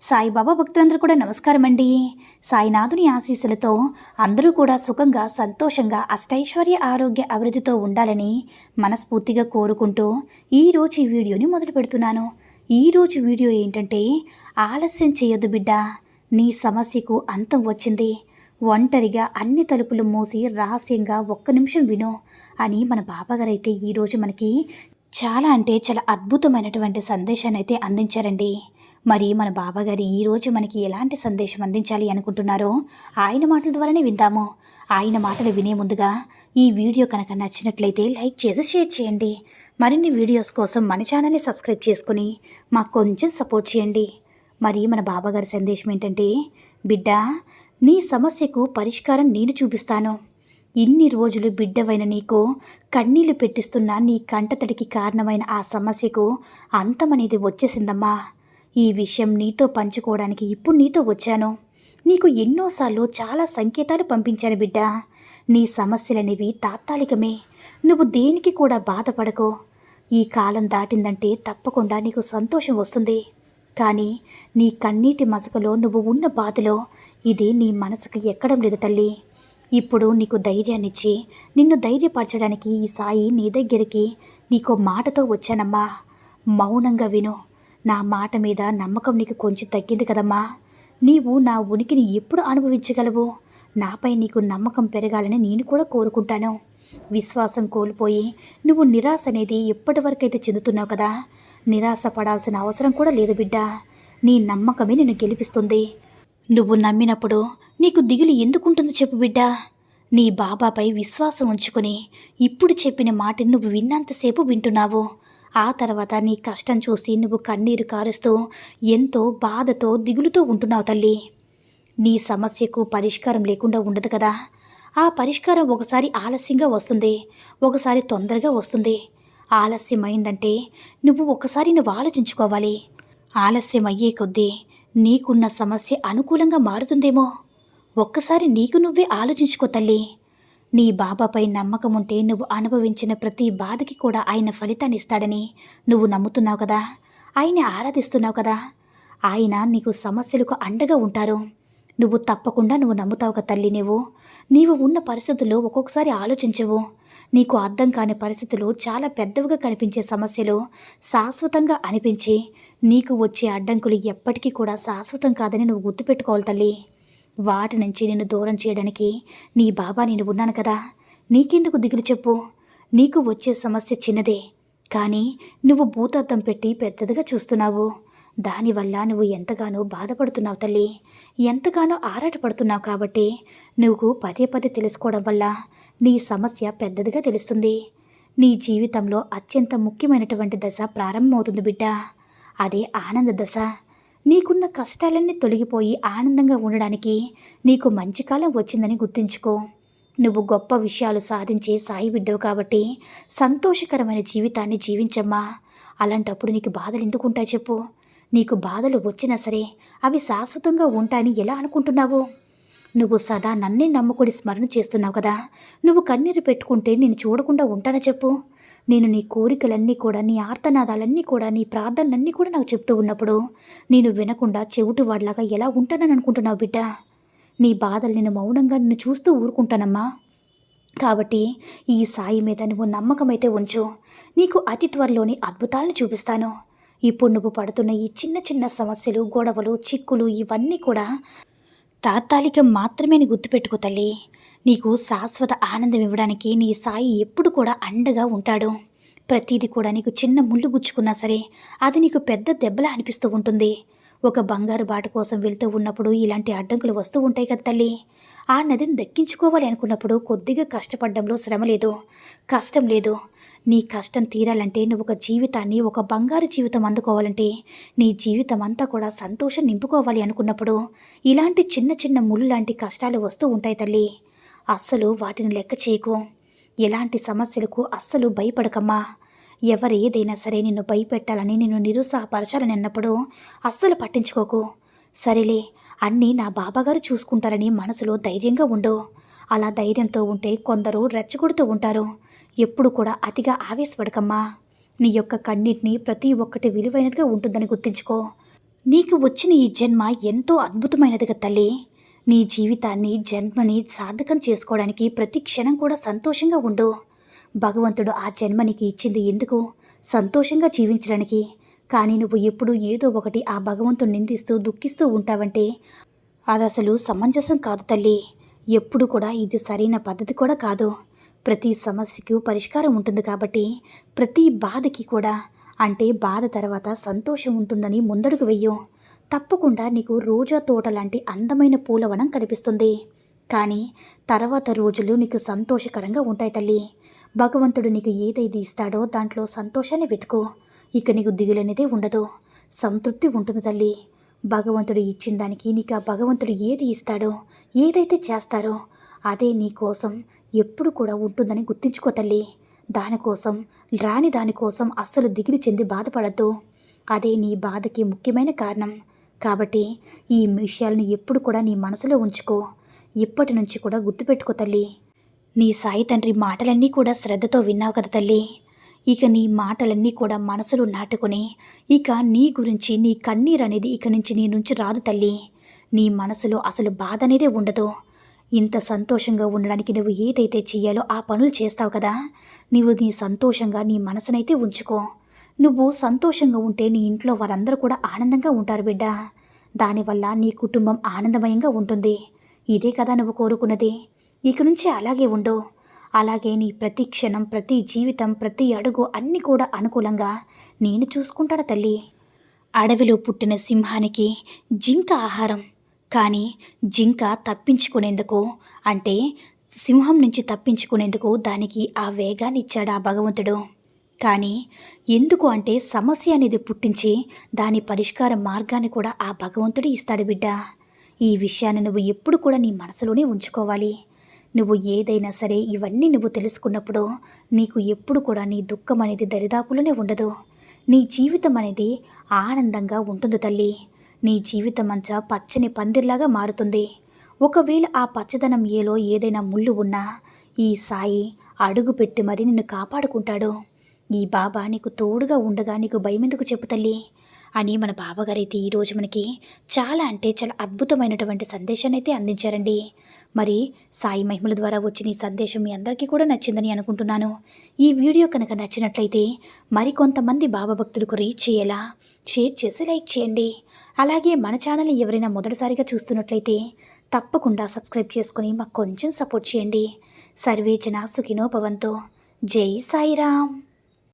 సాయిబాబా భక్తులందరూ కూడా నమస్కారం అండి సాయినాథుని ఆశీస్సులతో అందరూ కూడా సుఖంగా సంతోషంగా అష్టైశ్వర్య ఆరోగ్య అభివృద్ధితో ఉండాలని మనస్ఫూర్తిగా కోరుకుంటూ ఈరోజు ఈ వీడియోని మొదలు పెడుతున్నాను. ఈరోజు వీడియో ఏంటంటే ఆలస్యం చేయొద్దు బిడ్డ నీ సమస్యకు అంతం వచ్చింది. ఒంటరిగా అన్ని తలుపులు మూసి రహస్యంగా ఒక్క నిమిషం విను అని మన బాబాగారు అయితే ఈరోజు మనకి చాలా అంటే చాలా అద్భుతమైనటువంటి సందేశాన్ని అయితే అందించారండి. మరి మన బాబాగారు ఈరోజు మనకి ఎలాంటి సందేశం అందించాలి అనుకుంటున్నారో ఆయన మాటల ద్వారానే విందాము. ఆయన మాటలు వినే ముందుగా ఈ వీడియో కనుక నచ్చినట్లయితే లైక్ చేసి షేర్ చేయండి. మరిన్ని వీడియోస్ కోసం మన ఛానల్ని సబ్స్క్రైబ్ చేసుకుని మాకు కొంచెం సపోర్ట్ చేయండి. మరి మన బాబాగారి సందేశం ఏంటంటే బిడ్డ నీ సమస్యకు పరిష్కారం నేను చూపిస్తాను. ఇన్ని రోజులు బిడ్డవైన నీకు కన్నీళ్ళు పెట్టిస్తున్న నీ కంటతడికి కారణమైన ఆ సమస్యకు అంతమనేది వచ్చేసిందమ్మా. ఈ విషయం నీతో పంచుకోవడానికి ఇప్పుడు నీతో వచ్చాను. నీకు ఎన్నోసార్లు చాలా సంకేతాలు పంపించాను బిడ్డ. నీ సమస్యలనేవి తాత్కాలికమే. నువ్వు దేనికి కూడా బాధపడకు. ఈ కాలం దాటిందంటే తప్పకుండా నీకు సంతోషం వస్తుంది. కానీ నీ కన్నీటి మసకలో నువ్వు ఉన్న బాధలో ఇది నీ మనసుకు ఎక్కడం లేదు తల్లి. ఇప్పుడు నీకు ధైర్యాన్నిచ్చి నిన్ను ధైర్యపరచడానికి ఈ సాయి నీ దగ్గరికి నీకో మాటతో వచ్చానమ్మా. మౌనంగా విను. నా మాట మీద నమ్మకం నీకు కొంచెం తగ్గింది కదమ్మా. నీవు నా ఉనికిని ఎప్పుడు అనుభవించగలవు? నాపై నీకు నమ్మకం పెరగాలని నేను కూడా కోరుకుంటాను. విశ్వాసం కోల్పోయి నువ్వు నిరాశ అనేది ఎప్పటి వరకైతే చెందుతున్నావు కదా? నిరాశ పడాల్సిన అవసరం కూడా లేదు బిడ్డ. నీ నమ్మకమే నిన్ను గెలిపిస్తుంది. నువ్వు నమ్మినప్పుడు నీకు దిగులు ఎందుకుంటుందో చెప్పు బిడ్డ. నీ బాబాపై విశ్వాసం ఉంచుకొని ఇప్పుడు చెప్పిన మాటని నువ్వు విన్నంతసేపు వింటున్నావు. ఆ తర్వాత నీ కష్టం చూసి నువ్వు కన్నీరు కారుస్తూ ఎంతో బాధతో దిగులుతో ఉంటున్నావు తల్లి. నీ సమస్యకు పరిష్కారం లేకుండా ఉండదు కదా. ఆ పరిష్కారం ఒకసారి ఆలస్యంగా వస్తుంది. ఒకసారి తొందరగా వస్తుంది. ఆలస్యమైందంటే నువ్వు ఒకసారి నువ్వు ఆలోచించుకోవాలి. ఆలస్యం అయ్యే కొద్దీ నీకున్న సమస్య అనుకూలంగా మారుతుందేమో. ఒక్కసారి నీకు నువ్వే ఆలోచించుకో తల్లి. నీ బాబాపై నమ్మకం ఉంటే నువ్వు అనుభవించిన ప్రతి బాధకి కూడా ఆయన ఫలితాన్ని ఇస్తాడని నువ్వు నమ్ముతున్నావు కదా? ఆయన ఆరాధిస్తున్నావు కదా? ఆయన నీకు సమస్యలకు అండగా ఉంటారు. నువ్వు తప్పకుండా నువ్వు నమ్ముతావు కదా తల్లి నువ్వు నీవు ఉన్న పరిస్థితుల్లో ఒక్కొక్కసారి ఆలోచించవు. నీకు అర్థం కాని పరిస్థితులు చాలా పెద్దవిగా కనిపించే సమస్యలు శాశ్వతంగా అనిపించి నీకు వచ్చే అడ్డంకులు ఎప్పటికీ కూడా శాశ్వతం కాదని నువ్వు గుర్తుపెట్టుకోవాలి తల్లి. వాటి నుంచి నిన్ను దూరం చేయడానికి నీ బాబా నేను ఉన్నాను కదా. నీకెందుకు దిగులు చెప్పు? నీకు వచ్చే సమస్య చిన్నదే. కానీ నువ్వు భూతద్దం పెట్టి పెద్దదిగా చూస్తున్నావు. దానివల్ల నువ్వు ఎంతగానో బాధపడుతున్నావు తల్లి. ఎంతగానో ఆరాటపడుతున్నావు కాబట్టి నువ్వు పదే పదే తెలుసుకోవడం వల్ల నీ సమస్య పెద్దదిగా తెలుస్తుంది. నీ జీవితంలో అత్యంత ముఖ్యమైనటువంటి దశ ప్రారంభమవుతుంది బిడ్డ. అదే ఆనంద దశ. నీకున్న కష్టాలన్నీ తొలగిపోయి ఆనందంగా ఉండడానికి నీకు మంచి కాలం వచ్చిందని గుర్తుంచుకో. నువ్వు గొప్ప విషయాలు సాధించే సాయి బిడ్డవు కాబట్టి సంతోషకరమైన జీవితాన్ని జీవించమ్మా. అలాంటప్పుడు నీకు బాధలు ఎందుకుంటాయి చెప్పు. నీకు బాధలు వచ్చినా సరే అవి శాశ్వతంగా ఉంటాయని ఎలా అనుకుంటున్నావు? నువ్వు సదా నన్నే నమ్ముకుని స్మరణ చేస్తున్నావు కదా. నువ్వు కన్నీరు పెట్టుకుంటే నేను చూడకుండా ఉంటానా చెప్పు. నేను నీ కోరికలన్నీ కూడా నీ ఆర్తనాదాలన్నీ కూడా నీ ప్రార్థనలన్నీ కూడా నాకు చెప్తూ ఉన్నప్పుడు నేను వినకుండా చెవిటి వాడిలాగా ఎలా ఉంటానని అనుకుంటున్నావు బిడ్డ? నీ బాధలు నేను మౌనంగా నిన్ను చూస్తూ ఊరుకుంటానమ్మా. కాబట్టి ఈ సాయి మీద నువ్వు నమ్మకమైతే ఉంచు. నీకు అతి త్వరలోని అద్భుతాలను చూపిస్తాను. ఇప్పుడు నువ్వు పడుతున్న ఈ చిన్న చిన్న సమస్యలు గొడవలు చిక్కులు ఇవన్నీ కూడా తాత్కాలికం మాత్రమే నీ గుర్తుపెట్టుకో తల్లి. నీకు శాశ్వత ఆనందం ఇవ్వడానికి నీ సాయి ఎప్పుడు కూడా అండగా ఉంటాడు. ప్రతిదీ కూడా నీకు చిన్న ముళ్ళు గుచ్చుకున్నా సరే అది నీకు పెద్ద దెబ్బలా అనిపిస్తూ ఉంటుంది. ఒక బంగారు బాట కోసం వెళ్తూ ఉన్నప్పుడు ఇలాంటి అడ్డంకులు వస్తూ ఉంటాయి కదా తల్లి. ఆ నదిని దక్కించుకోవాలి అనుకున్నప్పుడు కొద్దిగా కష్టపడడంలో శ్రమ లేదు. కష్టం లేదు. నీ కష్టం తీరాలంటే నువ్వు ఒక జీవితాన్ని ఒక బంగారు జీవితం అందుకోవాలంటే నీ జీవితం అంతా కూడా సంతోషం నింపుకోవాలి అనుకున్నప్పుడు ఇలాంటి చిన్న చిన్న ముళ్ళు లాంటి కష్టాలు వస్తూ ఉంటాయి తల్లి. అస్సలు వాటిని లెక్క చేయకు. ఎలాంటి సమస్యలకు అస్సలు భయపడకమ్మా. ఎవరు ఏదైనా సరే నిన్ను భయపెట్టాలని నిన్ను నిరుత్సాహపరచాలని అన్నప్పుడు అస్సలు పట్టించుకోకు. సరేలే అన్నీ నా బాబాగారు చూసుకుంటారని మనసులో ధైర్యంగా ఉండు. అలా ధైర్యంతో ఉంటే కొందరు రెచ్చగొడుతూ ఉంటారు. ఎప్పుడు కూడా అతిగా ఆవేశపడకమ్మా. నీ యొక్క కన్నిటిని ప్రతి ఒక్కటి విలువైనదిగా ఉంటుందని గుర్తుంచుకో. నీకు వచ్చిన ఈ జన్మ ఎంతో అద్భుతమైనదిగా తల్లి. నీ జీవితాన్ని జన్మని సార్థకం చేసుకోవడానికి ప్రతి క్షణం కూడా సంతోషంగా ఉండు. భగవంతుడు ఆ జన్మనికి ఇచ్చింది ఎందుకు? సంతోషంగా జీవించడానికి. కానీ నువ్వు ఎప్పుడు ఏదో ఒకటి ఆ భగవంతుని నిందిస్తూ దుఃఖిస్తూ ఉంటావంటే అది అసలు సమంజసం కాదు తల్లి. ఎప్పుడు కూడా ఇది సరైన పద్ధతి కూడా కాదు. ప్రతి సమస్యకు పరిష్కారం ఉంటుంది కాబట్టి ప్రతి బాధకి కూడా అంటే బాధ తర్వాత సంతోషం ఉంటుందని ముందడుగు వెయ్యు తప్పకుండా నీకు రోజా తోట లాంటి అందమైన పూలవనం కనిపిస్తుంది. కానీ తర్వాత రోజులు నీకు సంతోషకరంగా ఉంటాయి తల్లి. భగవంతుడు నీకు ఏదైతే ఇస్తాడో దాంట్లో సంతోషాన్ని వెతుకు. ఇక నీకు దిగులనేదే ఉండదు. సంతృప్తి ఉంటుంది తల్లి. భగవంతుడు ఇచ్చిన దానికి నీకు ఆ భగవంతుడు ఏది ఇస్తాడో ఏదైతే చేస్తారో అదే నీ కోసం ఎప్పుడు కూడా ఉంటుందని గుర్తించుకో తల్లి. దానికోసం రాని దానికోసం అస్సలు దిగిరి చెంది బాధపడద్దు. అదే నీ బాధకి ముఖ్యమైన కారణం. కాబట్టి ఈ విషయాలను ఎప్పుడు కూడా నీ మనసులో ఉంచుకో. ఇప్పటి నుంచి కూడా గుర్తుపెట్టుకో తల్లి. నీ సాయి తండ్రి మాటలన్నీ కూడా శ్రద్ధతో విన్నావు కదా తల్లి. ఇక నీ మాటలన్నీ కూడా మనసులో నాటుకొని ఇక నీ గురించి నీ కన్నీరు అనేది ఇక నుంచి నీ నుంచి రాదు తల్లి. నీ మనసులో అసలు బాధ అనేదే ఉండదు. ఇంత సంతోషంగా ఉండడానికి నువ్వు ఏదైతే చెయ్యాలో ఆ పనులు చేస్తావు కదా నువ్వు నీ సంతోషంగా నీ మనసునైతే ఉంచుకో. నువ్వు సంతోషంగా ఉంటే నీ ఇంట్లో వారందరూ కూడా ఆనందంగా ఉంటారు బిడ్డ. దానివల్ల నీ కుటుంబం ఆనందమయంగా ఉంటుంది. ఇదే కదా నువ్వు కోరుకున్నది. ఇక నుంచి అలాగే ఉండు. అలాగే నీ ప్రతి క్షణం ప్రతి జీవితం ప్రతి అడుగు అన్నీ కూడా అనుకూలంగా నేను చూసుకుంటాను తల్లి. అడవిలో పుట్టిన సింహానికి జింక ఆహారం. కానీ జింక తప్పించుకునేందుకు అంటే సింహం నుంచి తప్పించుకునేందుకు దానికి ఆ వేగాన్ని ఇచ్చాడు ఆ భగవంతుడు. కానీ ఎందుకు అంటే సమస్య అనేది పుట్టించి దాని పరిష్కార మార్గాన్ని కూడా ఆ భగవంతుడు ఇస్తాడు బిడ్డ. ఈ విషయాన్ని నువ్వు ఎప్పుడు కూడా నీ మనసులోనే ఉంచుకోవాలి. నువ్వు ఏదైనా సరే ఇవన్నీ నువ్వు తెలుసుకున్నప్పుడు నీకు ఎప్పుడు కూడా నీ దుఃఖం అనేది దరిదాపులోనే ఉండదు. నీ జీవితం అనేది ఆనందంగా ఉంటుంది తల్లి. నీ జీవితం అంతా పచ్చని పందిర్లాగా మారుతుంది. ఒకవేళ ఆ పచ్చదనం ఏలో ఏదైనా ముళ్ళు ఉన్నా ఈ సాయి అడుగు పెట్టి మరి నిన్ను కాపాడుకుంటాడు. ఈ బాబా నీకు తోడుగా ఉండగా నీకు భయమెందుకు చెప్పు తల్లి? అని మన బాబాగారైతే ఈరోజు మనకి చాలా అంటే చాలా అద్భుతమైనటువంటి సందేశాన్ని అయితే అందించారండి. మరి సాయి మహిమల ద్వారా వచ్చిన ఈ సందేశం మీ అందరికీ కూడా నచ్చిందని అనుకుంటున్నాను. ఈ వీడియో కనుక నచ్చినట్లయితే మరికొంతమంది బాబా భక్తులకు రీచ్ చేయేలా షేర్ చేసి లైక్ చేయండి. అలాగే మన ఛానల్ని ఎవరైనా మొదటిసారిగా చూస్తున్నట్లయితే తప్పకుండా సబ్స్క్రైబ్ చేసుకుని మాకు కొంచెం సపోర్ట్ చేయండి. సర్వేచన సుఖినోపవంతో జై సాయిరామ్.